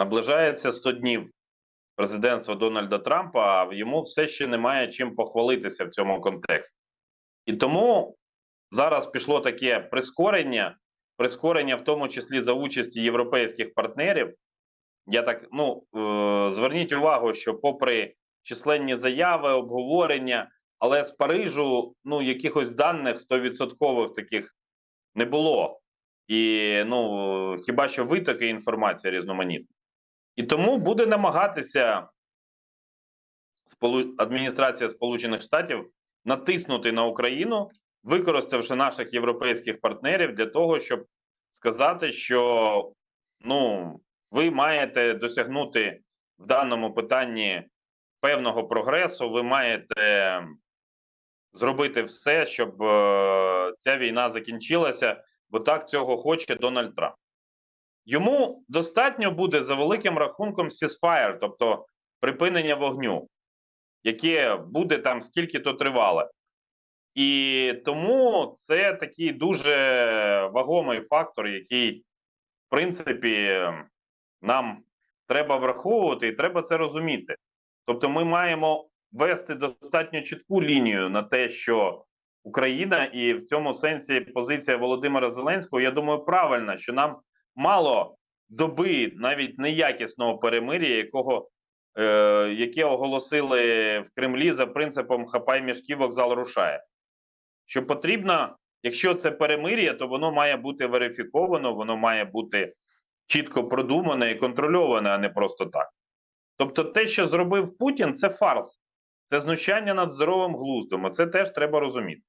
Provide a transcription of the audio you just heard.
Наближається 100 днів президентства Дональда Трампа, а йому все ще немає чим похвалитися в цьому контексті. І тому зараз пішло таке прискорення, прискорення в тому числі за участі європейських партнерів. Я так ну е, зверніть увагу, що попри численні заяви, обговорення, але з Парижу ну якихось даних 100% таких не було. І ну хіба що витоки інформації різноманітні. І тому буде намагатися адміністрація Сполучених Штатів натиснути на Україну, використавши наших європейських партнерів для того, щоб сказати, що ну ви маєте досягнути в даному питанні певного прогресу, ви маєте зробити все, щоб е, ця війна закінчилася, бо так цього хоче Дональд Трамп. Йому достатньо буде за великим рахунком ceasefire, тобто припинення вогню, яке буде там скільки то тривале. І тому це такий дуже вагомий фактор, який, в принципі, нам треба враховувати і треба це розуміти. Тобто, ми маємо вести достатньо чітку лінію на те, що Україна, і в цьому сенсі позиція Володимира Зеленського, я думаю, правильна, що нам мало доби навіть неякісного перемир'я, якого е, яке оголосили в Кремлі за принципом хапай мішки, вокзал рушає. Що потрібно, якщо це перемир'я, то воно має бути верифіковано, воно має бути чітко продумане і контрольоване, а не просто так. Тобто, те, що зробив Путін, це фарс, це знущання над здоровим глуздом. і Це теж треба розуміти.